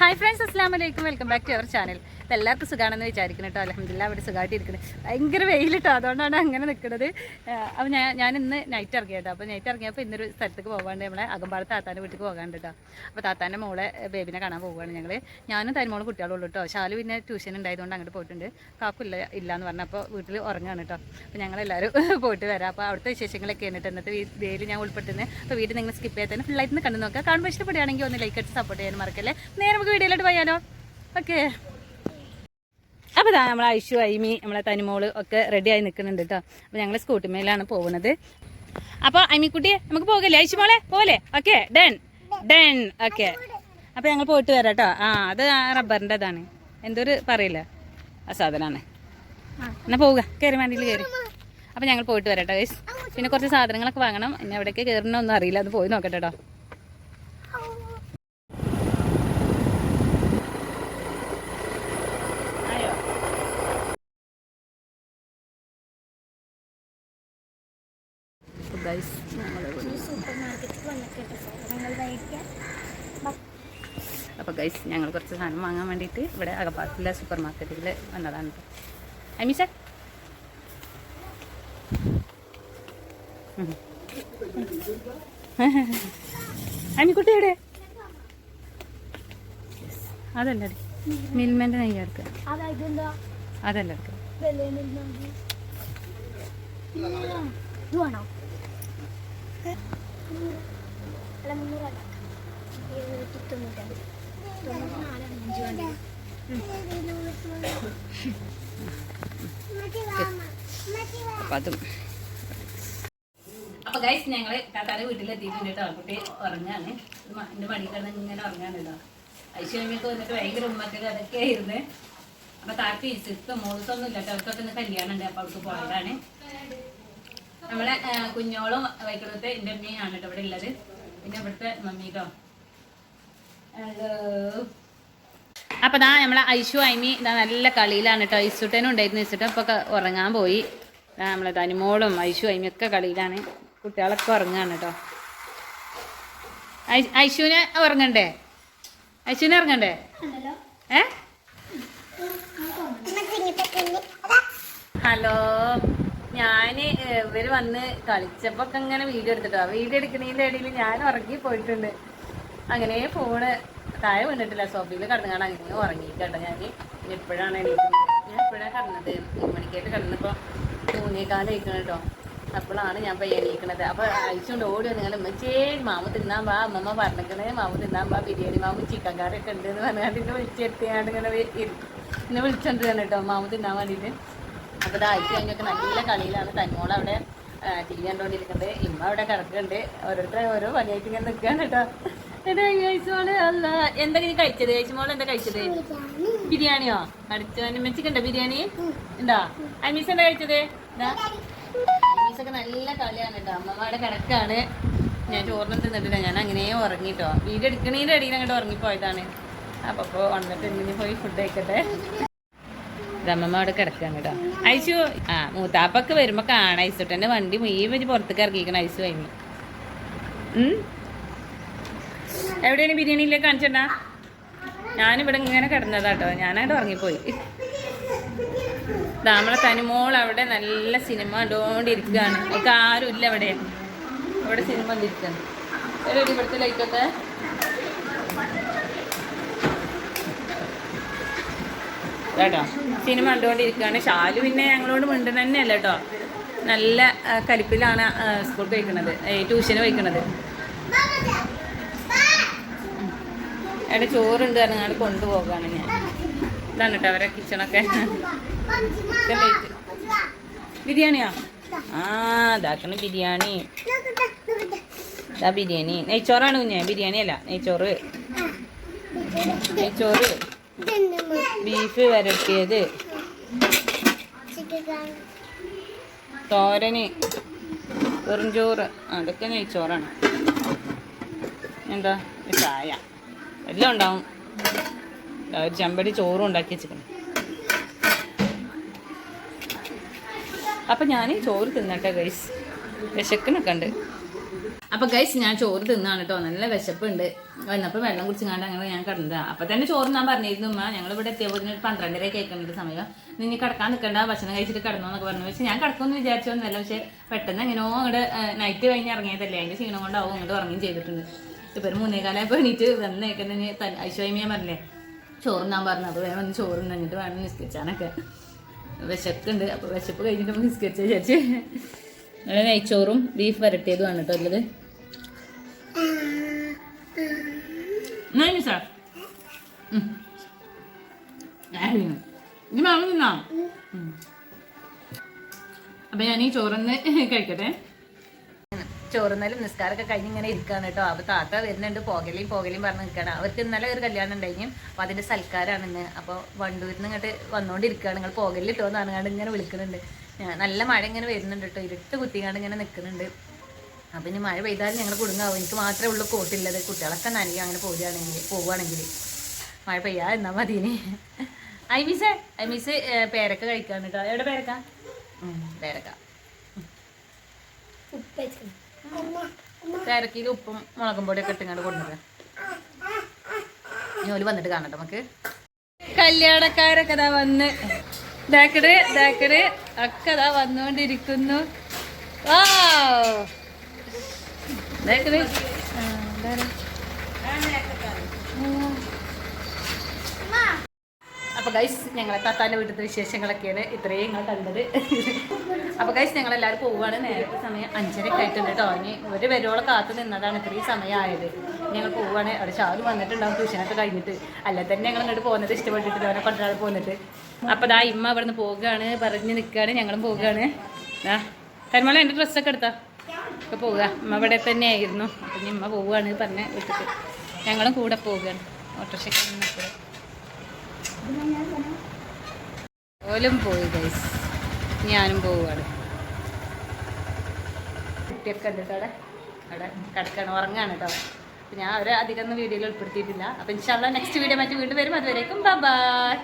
Hi friends അസ്സാം വലൈക്കും welcome back to our channel എല്ലാവർക്കും സുഖമാണെന്ന് വിചാരിക്കണം കേട്ടോ. അലഹമില്ല അവിടെ സുഖമായിട്ട് ഇരിക്കുന്നത് ഭയങ്കര വെയിലിട്ടോ അതുകൊണ്ടാണ് അങ്ങനെ നിൽക്കുന്നത് അപ്പോൾ ഞാൻ ഞാൻ ഇന്ന് നൈറ്റ് ഇറങ്ങി കേട്ടോ അപ്പോൾ നൈറ്റ് ഇറങ്ങിയപ്പോൾ ഇന്നൊരു സ്ഥലത്തേക്ക് പോകാണ്ട് നമ്മളെ അകമ്പാട് താത്താന്റെ വീട്ടിൽ പോകാണ്ട് കേട്ടോ അപ്പോൾ താത്താന്റെ മോളെ ബേബിനെ കാണാൻ പോവുകയാണ് ഞങ്ങൾ ഞാനും തനിമോളും കുട്ടികളുള്ളൂ കേട്ടോ ഷാലു പിന്നെ ട്യൂഷൻ ഉണ്ടായതുകൊണ്ട് അങ്ങോട്ട് പോയിട്ടുണ്ട്. കാക്കില്ല ഇല്ല എന്ന് പറഞ്ഞപ്പോൾ വീട്ടിൽ ഉറങ്ങുകയാണ് കേട്ടോ അപ്പോൾ ഞങ്ങളെല്ലാവരും പോയിട്ട് വരാം. അപ്പോൾ അവിടുത്തെ വിശേഷങ്ങളൊക്കെ എന്നിട്ട് ഇന്നത്തെ വീഡിയോയിൽ ഞാൻ ഉൾപ്പെടുത്തുന്നത്. അപ്പോൾ വീട്ടിൽ നിങ്ങൾ സ്കിപ്പ് ചെയ്യാൻ തന്നെ ഫുള്ളായിട്ട് കണ്ടു നോക്കുക. കാണുമ്പോൾ ഇഷ്ടപ്പെടുകയാണെങ്കിൽ ഒന്ന് ലൈക്ക് അടിച്ച് സപ്പോർട്ട് ചെയ്യാൻ മറക്കല്ലേ. നേരെ നമുക്ക് വീഡിയോയിലോട്ട് പോയാലോ. ഓക്കെ അപ്പോൾ ഇതാ നമ്മളെ ഐഷു ഐമി നമ്മളെ തനിമോൾ ഒക്കെ റെഡിയായി നിൽക്കുന്നുണ്ട് കേട്ടോ അപ്പോൾ ഞങ്ങൾ സ്കൂട്ടിമേലാണ് പോകുന്നത്. അപ്പോൾ ഐമിക്കുട്ടി നമുക്ക് പോകല്ലേ? ഐഷു മോളെ പോലെ ഓക്കെ ഡൺ ഡൺ ഓക്കെ അപ്പോൾ ഞങ്ങൾ പോയിട്ട് വരാം കേട്ടോ ആ അത് റബ്ബറിന്റെ അതാണ് എന്തൊരു പറയില്ല. ആ സാധനമാണ് എന്നാൽ പോവുക. കയറി വണ്ടിയിൽ കയറി അപ്പോൾ ഞങ്ങൾ പോയിട്ട് വരാം കേട്ടോ പിന്നെ കുറച്ച് സാധനങ്ങളൊക്കെ വാങ്ങണം. ഇനി അവിടേക്ക് കയറണമെന്നൊന്നും അറിയില്ല. അത് പോയി നോക്കട്ടെ കേട്ടോ ഗൈസ് അപ്പോൾ ഗൈസ് ഞങ്ങൾ കുറച്ച് സാധനം വാങ്ങാൻ വേണ്ടിയിട്ട് ഇവിടെ അകപ്പാത്തിലെ സൂപ്പർ മാർക്കറ്റിൽ വന്നതാണ് അമീസ അമ്മിക്കുട്ടി എവിടെ? അതല്ല മിൽമേന്റെ നെയ്യ് എടുക്കുക അതല്ല എടുക്കുക അപ്പം അതും. അപ്പൊ ഗൈസ് ഞങ്ങൾ താത്താന്റെ വീട്ടിലെത്തിയിട്ടുണ്ട് കേട്ടോ. കുട്ടി ഉറങ്ങാണ്. എന്റെ മടി കിടന്ന് ഇങ്ങനെ ഉറങ്ങാണ് കേട്ടോ. ഐശ്വര്യമൊക്കെ വന്നിട്ട് ഭയങ്കര ഉമ്മക്കൽ അതൊക്കെ ആയിരുന്നു അപ്പൊ താത്തി ഇപ്പൊ മോൾസൊന്നും ഇല്ല കേട്ടോ. അവർക്കൊക്കെ ഒന്ന് കല്യാണം ഉണ്ട്. അപ്പൊ അവർക്ക് പോയതാണ്. നമ്മളെ കുഞ്ഞോളും വൈക്കിടത്തെ എന്റെ അമ്മയാണ് കേട്ടോ ഇവിടെ ഉള്ളത്. പിന്നെ ഇവിടുത്തെ മമ്മീട്ടോ കേട്ടോ. ഹലോ അപ്പൊ ദാ നമ്മളെ ഐശു ഐമി ഇതാ നല്ല കളിയിലാണ് കേട്ടോ. ഐസുട്ടനും ഉണ്ടായിരുന്നു. ഇസുട്ടൻ ഇപ്പൊ ഉറങ്ങാൻ പോയി. നമ്മളെ തനിമോളും ഐശു അയിമൊക്കെ കളിയിലാണ്. കുട്ടികളൊക്കെ ഉറങ്ങാണ് കേട്ടോ ഐ- ഐഷുവിനെ ഉറങ്ങണ്ടേ? ഐശുവിനെ ഉറങ്ങണ്ടേ? ഏ? ഹലോ. ഞാൻ ഇവർ ഇവർ വന്ന് കളിച്ചപ്പോ ഒക്കെ ഇങ്ങനെ വീഡിയോ എടുത്തിട്ടോ. വീഡിയോ എടുക്കുന്നതിന്റെ ഇടയിൽ ഞാൻ ഉറങ്ങി പോയിട്ടുണ്ട്. അങ്ങനെ ഫോണ് താഴെ വീണിട്ടില്ല. സോഫയിൽ കിടന്നു കാണാൻ അങ്ങനെ ഉറങ്ങിയിട്ടോ ഞാൻ എപ്പോഴാണ് എണീക്കുന്നത് ഞാൻ എപ്പോഴാണ് കിടന്നത്? മണിക്കായിട്ട് കിടന്നപ്പോ മൂന്നേക്കാലം ഇരിക്കണം കേട്ടോ അപ്പോഴാണ് ഞാൻ പയ്യണിയിക്കണത് അപ്പോൾ അപ്പൊ അയച്ചുകൊണ്ട് ഓടി വന്നു ഉമ്മച്ചേ മാമ തിന്നാൻ വാ അമ്മമ്മ പറഞ്ഞിരിക്കണേ മാമ തിന്നാൻ വാ ബിരിയാണി മാമ ചിക്കൻ കറി ഒക്കെ ഉണ്ട് എന്ന് പറഞ്ഞാണ്ട് എന്നെ വിളിച്ചെത്തിയാണ്ട് ഇങ്ങനെ ഇന്ന് വിളിച്ചോണ്ട് തന്നെ കേട്ടോ മാമ തിന്നാൻ വേണ്ടിയിട്ട് അപ്പൊ ഇത് ആഴ്ച കഴിഞ്ഞൊക്കെ നല്ല കളിയിലാണ്. തന്നോളവിടെ ടി വി കണ്ടോണ്ടിരിക്കുന്നത് ഇമ്മ അവിടെ കിടക്കുന്നുണ്ട് ഓരോരുത്തർ ഓരോ പണിയായിട്ട് ഇങ്ങനെ നിൽക്കുകയാണ് കേട്ടോ. എടാ കഴിച്ചോൾ അല്ല എന്താ നീ കഴിച്ചത്? കഴിച്ചുമോൾ എന്താ കഴിച്ചത്? ബിരിയാണിയോ? അടിച്ചോ മെച്ചിക്കണ്ടോ ബിരിയാണി? ഉണ്ടോ? അമീസ് എന്താ കഴിച്ചത്? നല്ല കളിയാണ് കേട്ടോ. അമ്മമ്മയുടെ കിടക്കാണ്. ഞാൻ ചോറിന് തിന്നിട്ടില്ല. ഞാൻ അങ്ങനെ ഉറങ്ങിട്ടോ. വീട് എടുക്കണേന്റെ ഇടയിൽ അങ്ങോട്ട് ഉറങ്ങിപ്പോയതാണ്. അപ്പൊ അപ്പൊ വന്നിട്ട് ഇങ്ങനെ പോയി ഫുഡ് കഴിക്കട്ടെ. അമ്മമ്മ അവിടെ കിടക്കാണ് കേട്ടോ. ഐശു ആ മൂത്താപ്പൊക്കെ വരുമ്പോ കാണാം. ഐസുട്ടന്റെ വണ്ടി മുഴുവൻ പുറത്തേക്ക് ഇറങ്ങിയിരിക്കണം. ഐസു കഴിഞ്ഞു എവിടെയാണ് ബിരിയാണിയിലേക്ക് കാണിച്ചേട്ടാ? ഞാനിവിടെ ഇങ്ങനെ കിടന്നതാട്ടോ. ഞാനായിട്ട് ഉറങ്ങിപ്പോയി. നമ്മളെ തനിമോൾ അവിടെ നല്ല സിനിമ കണ്ടുകൊണ്ടിരിക്കുകയാണ് ഒക്കെ ആരും ഇല്ല അവിടെ അവിടെ സിനിമ കണ്ടിരിക്കുന്നു ഒരു ഇവിടുത്തെ ലൈറ്റൊക്കെ കേട്ടോ സിനിമ കണ്ടുകൊണ്ടിരിക്കുകയാണ് ഷാലു പിന്നെ ഞങ്ങളോട് മിണ്ടൻ തന്നെയല്ല കേട്ടോ. നല്ല കലിപ്പിലാണ് സ്കൂൾ പോയിക്കണത്. ട്യൂഷന് പോയിക്കണത്. അവിടെ ചോറുണ്ട് കാരണം കൊണ്ടുപോകാണ് ഞാൻ. ഇതാണ് കേട്ടോ അവരെ കിച്ചണൊക്കെ ബിരിയാണിയോ? ആ ഇതാക്കണ ബിരിയാണി. ഇതാ ബിരിയാണി. നെയ്ച്ചോറാണ് കുഞ്ഞെ ബിരിയാണി അല്ല നെയ്ച്ചോറ്. നെയ്ച്ചോറ്. ബീഫ് വരട്ടിയത്. തോരന്. വെറും ചോറ്. അതൊക്കെ നെയ്ച്ചോറാണ്. എന്താ? ചായ. എല്ലാം ഉണ്ടാവും. ഒരു ചെമ്പടി ചോറും ഉണ്ടാക്കി വെച്ചിരിക്കണം അപ്പം ഞാൻ ചോറ് തിന്നട്ടെ ഗൈസ് വിശക്കണൊക്കെ ഉണ്ട്. അപ്പം ഗൈസ് ഞാൻ ചോറ് തിന്നാണ് കേട്ടോ നല്ല വിശപ്പുണ്ട്. വന്നപ്പോൾ വെള്ളം കുടിച്ചാണ്ട് അങ്ങനെ ഞാൻ കിടന്നതാണ് അപ്പം തന്നെ ചോറ് ഞാൻ പറഞ്ഞിരുന്നു ഉമ്മ ഇവിടെ എത്തിയപ്പോൾ ഒരു പന്ത്രണ്ടര കേൾക്കേണ്ട സമയം. നിന്നെ കിടക്കാൻ നിൽക്കണ്ട ഭക്ഷണം കഴിച്ചിട്ട് കിടന്നോന്നൊക്കെ പറഞ്ഞു. പക്ഷേ ഞാൻ കിടക്കുമെന്ന് വിചാരിച്ചൊന്നുമല്ല. പക്ഷെ പെട്ടെന്ന് എങ്ങനെയോ അങ്ങോട്ട് നൈറ്റ് കഴിഞ്ഞ് ഇറങ്ങിയതല്ലേ. അതിന്റെ ക്ഷീണം കൊണ്ടാവും അങ്ങോട്ട് ഉറങ്ങുകയും ചെയ്തിട്ടുണ്ട്. ഇപ്പം ഒരു മൂന്നേകാലായപ്പോൾ എണീറ്റ് വന്നേക്കുന്നതിന് ഐശ്വര്യ പറഞ്ഞില്ലേ ചോറ് ഞാൻ പറഞ്ഞു. അപ്പോൾ വേണം ഒന്ന് ചോറ് നിന്നിട്ട് വേണം നിസ്കരിച്ചാനൊക്കെ. വിശക്കുണ്ട് അപ്പോൾ വിശപ്പ് കഴിഞ്ഞിട്ട് നമുക്ക് നിസ്കരിച്ച വിചാരിച്ച് അങ്ങനെ നെയ്ച്ചോറും ബീഫ് വരട്ടിയതുമാണ് കേട്ടോ ഉള്ളത്. അപ്പം ഞാൻ ഈ ചോറൊന്ന് കഴിക്കട്ടെ. ചോറുന്നാലും നിസ്കാരമൊക്കെ കഴിഞ്ഞ് ഇങ്ങനെ ഇരിക്കുകയാണ് കേട്ടോ. അപ്പോൾ താത്ത വരുന്നുണ്ട്. പോകലേയും പോകലേയും പറഞ്ഞ് നിൽക്കുകയാണ്. അവർക്ക് ഇന്നലെ ഒരു കല്യാണം ഉണ്ടായിരുന്നു അപ്പോൾ അതിന്റെ സൽക്കാരമാണ് ഇന്ന്. അപ്പോൾ വണ്ടൂരിൽ നിന്ന് ഇങ്ങോട്ട് വന്നുകൊണ്ടിരിക്കുകയാണ് നിങ്ങൾ പോകലിട്ടോ എന്ന് പറഞ്ഞുകൊണ്ട് ഇങ്ങനെ വിളിക്കുന്നുണ്ട്. നല്ല മഴ ഇങ്ങനെ വരുന്നുണ്ട് കേട്ടോ. ഇരുട്ട് കുത്തിക്കാണ്ട് ഇങ്ങനെ നിൽക്കുന്നുണ്ട്. അപ്പം ഇനി മഴ പെയ്താലും ഞങ്ങൾ കുടുങ്ങാവും. എനിക്ക് മാത്രമേ ഉള്ളൂ കോട്ടില്ലത്. കുട്ടികളൊക്കെ നനയും. അങ്ങനെ പോവുകയാണെങ്കിൽ പോവുകയാണെങ്കിൽ മഴ പെയ്യാ എന്നാൽ മതി ഇനി. ഐ മിസ് പേരക്ക കഴിക്കാൻ കേട്ടോ. എവിടെ പേരക്ക? പേരക്ക. പേരക്കയിൽ ഉപ്പും മുളകും പൊടിയൊക്കെ ഇട്ടിങ്ങോട്ട് കൊണ്ടുവരാം. ജോലി വന്നിട്ട് കാണട്ടെ നമുക്ക്. കല്യാണക്കാരൊക്കെ ദാ വന്ന്. ദാക്കട് ദാക്കട് ഒക്കെ ദാ വന്നുകൊണ്ടിരിക്കുന്നു ആ ആ, അപ്പൊ ഗൈസ് ഞങ്ങളെ താത്താന്റെ വീട്ടിലത്തെ വിശേഷങ്ങളൊക്കെയാണ് ഇത്രയും ഞങ്ങൾ കണ്ടത്. അപ്പൊ ഗൈസ് ഞങ്ങൾ എല്ലാവരും പോവുകയാണ്. നേരത്തെ സമയം അഞ്ചരക്ക് ആയിട്ടുണ്ട് കേട്ടോ. ഇനി ഒരു വരോളം കാത്തു നിന്നതാണ് ഇത്രയും സമയമായത് ഞങ്ങൾ പോവുകയാണ്. അവിടെ ഷാൽ വന്നിട്ടുണ്ടാവും ട്യൂഷനൊക്കെ കഴിഞ്ഞിട്ട്. അല്ലെ തന്നെ ഞങ്ങൾ ഇങ്ങോട്ട് പോകുന്നത് ഇഷ്ടപ്പെട്ടിട്ട് അവനെ കൊണ്ടാൾ പോന്നിട്ട് അപ്പൊ ദാ ഇമ്മ അവിടെ നിന്ന് പോവുകയാണ്. പറഞ്ഞ് നിൽക്കുകയാണ്. ഞങ്ങളും പോവുകയാണ്. ദാ എന്റെ എന്റെ ഡ്രസ്സൊക്കെ എടുത്താ? ഇപ്പൊ പോവുക. അമ്മ ഇവിടെ തന്നെയായിരുന്നു. അപ്പം അപ്പൊ ഇമ്മ പോവുകയാണ് പറഞ്ഞ് വീട്ടിൽ ഞങ്ങളും കൂടെ പോവുകയാണ്. നിൽക്കുക ഓലും പോയി ഗൈസ് ഞാനും പോവുകയാണ്. കുട്ടിയൊക്കെ ഉണ്ട് കേട്ടോ അവിടെ കിടക്കണം ഉറങ്ങാണ് കേട്ടോ. അപ്പം ഞാൻ അവരെ അധികം ഒന്നും വീഡിയോയിൽ ഉൾപ്പെടുത്തിയിട്ടില്ല. അപ്പം ഇൻഷാല്ല നെക്സ്റ്റ് വീഡിയോ മറ്റു വീണ്ടും വരും. അതുവരേക്കും ബൈ